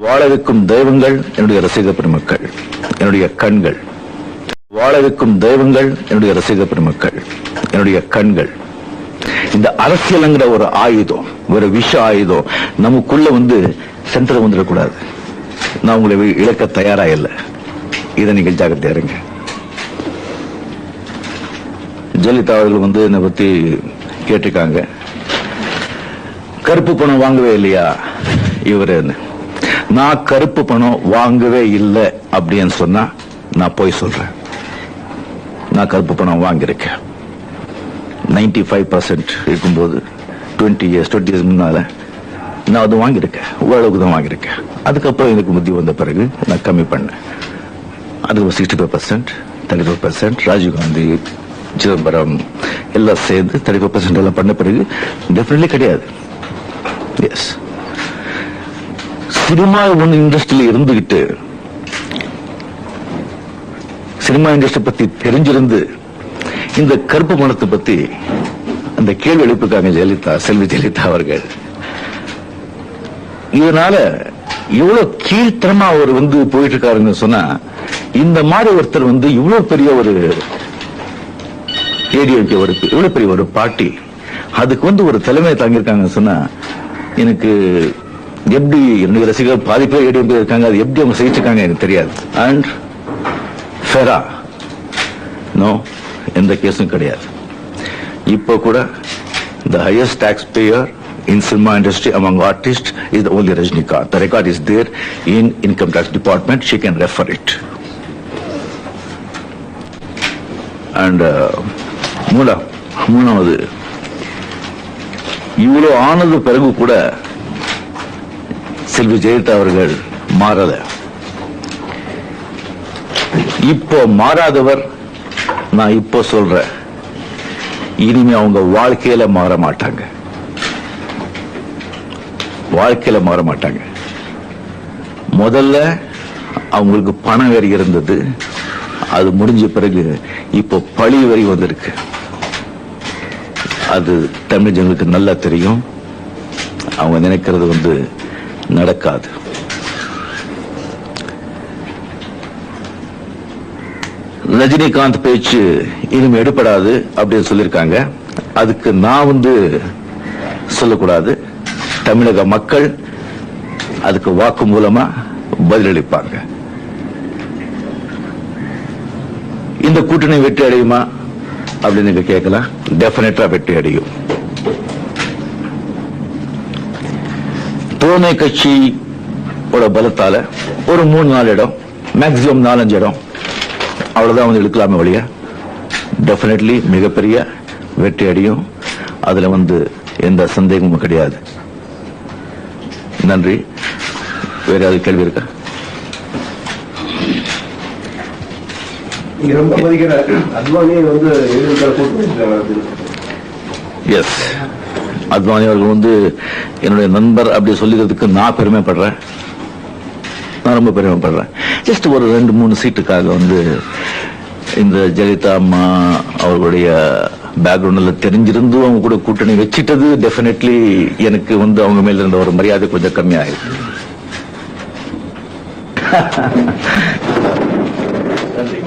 வாழவிக்கும் தெய்வங்கள் என்னுடைய ரசிக பெருமக்கள் என்னுடைய கண்கள். வாழவிக்கும் தெய்வங்கள் என்னுடைய ரசிக பெருமக்கள் என்னுடைய கண்கள். இந்த அரசியலுங்கிற ஒரு ஆயுதம் ஒரு விஷ ஆயுதம் நமக்குள்ள வந்து சென்டர் வந்துடக்கூடாது. நான் உங்களை இழக்க தயாரா இல்லை. இதை நீங்கள் ஜாக்கிரதையா இருங்க. ஜெயலலிதா அவர்கள் வந்து என்னை பத்தி கேட்டிருக்காங்க. கருப்பு பணம் வாங்கவே இல்லையா? இவருன்னு நான் கருப்பு பணம் வாங்கவே இல்லை அப்படின்னு சொன்னா நான் போய் சொல்றேன். நான் கருப்பு பணம் வாங்கியிருக்கேன். 95% ஃபைவ் பர்சன்ட் இருக்கும்போது டுவெண்ட்டி இயர்ஸ் டுவெண்ட்டி இயர்ஸ் முன்னால நான் அது வாங்கியிருக்கேன். ஓரளவுக்கு தான் வாங்கியிருக்கேன். அதுக்கப்புறம் எனக்கு புத்தி வந்த பிறகு நான் கம்மி பண்ணேன். அது ஒரு sixty five percent thirty five percent Rajiv Gandhi Chidambaram எல்லாம் சேர்ந்து தேர்ட்டி ஃபைவ் பர்சன்ட் எல்லாம் பண்ண பிறகு டெஃபினெட்லி கிடையாது. எஸ் சினிமா ஒன்று இண்டஸ்ட்ரியில் இருந்துகிட்டு சினிமா இண்டஸ்ட்ரி பத்தி தெரிஞ்சிருந்து இந்த கருப்பு பணத்தை பத்தி அந்த கேள்வி எழுப்பிருக்காங்க ஜெயலலிதா செல்வி ஜெயலலிதா அவர்கள். இதனால இவ்வளவு கீழ்த்தனமா அவர் வந்து போயிட்டு இருக்காருன்னு சொன்னா இந்த மாதிரி ஒருத்தர் வந்து இவ்வளவு பெரிய ஒரு ஏடிஎம்கே ஒரு இவ்வளவு பெரிய ஒரு பார்ட்டி அதுக்கு வந்து ஒரு தலைமை தாங்கியிருக்காங்கன்னு சொன்னா எனக்கு எப்படி என்னுடைய ரசிகர்கள் பாதி பேர் ஏடிஎம் இருக்காங்க அது எப்படி அவங்க சிகிச்சிருக்காங்க எனக்கு தெரியாது அண்ட் ஃபெரா நோ எந்த கேஸும் கிடையாது இப்போ கூட the highest tax payer in cinema industry among artist is the only Rajnikant. The record is there in income tax department. She can refer it. And மூணா மூணாவது இவ்வளோ ஆனது பிறகு கூட செல்வி ஜெயலலிதா அவர்கள் மாறல இப்போ மாறாதவர் நான் இப்போ சொல்றேன். இனிமே அவங்க வாழ்க்கையில மாற மாட்டாங்க. வாழ்க்கையில மாற மாட்டாங்க. முதல்ல அவங்களுக்கு பணம் வரி இருந்தது. அது முடிஞ்ச பிறகு இப்போ பழி வரி வந்திருக்கு. அது தமிழ் ஜனங்களுக்கு நல்லா தெரியும். அவங்க நினைக்கிறது வந்து நடக்காது. ரஜினிகாந்த் பேச்சு இனிமே எடுப்படாது அப்படின்னு சொல்லியிருக்காங்க. அதுக்கு நான் வந்து சொல்லக்கூடாது. தமிழக மக்கள் அதுக்கு வாக்கு மூலமா பதிலளிப்பாங்க. இந்த கூட்டணி வெற்றி அடையுமா அப்படின்னு நீங்க கேட்கலாம். டெபினட்டா வெற்றி அடையும். தோழமை கட்சியோட பலத்தால ஒரு மூணு நாலு இடம் மேக்சிமம் நாலஞ்சு இடம். அவ்வளவுதான் வந்து எடுக்கலாமே வழிய டெஃபினெட்லி மிகப்பெரிய வெற்றி அடையும். அதுல வந்து எந்த சந்தேகமும் கிடையாது. நன்றி. வேற ஏதாவது கேள்வி இருக்கா? ரொம்ப மதிக்கிற அத்வானியை வந்து எதிர்க்கிற கூட்டம் எஸ் அத்வானி அவர்கள் வந்து என்னுடைய நண்பர் அப்படி சொல்லிக்கிறதுக்கு நான் பெருமைப்படுறேன். நான் ரொம்ப பெருமைப்படுறேன். ஜஸ்ட் ஒரு ரெண்டு மூணு சீட்டுக்காக வந்து இந்த ஜெயலலிதா அம்மா அவர்களுடைய பேக்ரவுண்டில் தெரிஞ்சிருந்து அவங்க கூட கூட்டணி வச்சுட்டது டெஃபினெட்லி எனக்கு வந்து அவங்க மேல இருந்த ஒரு மரியாதை கொஞ்சம் கம்மியாயிருக்கு. நன்றி.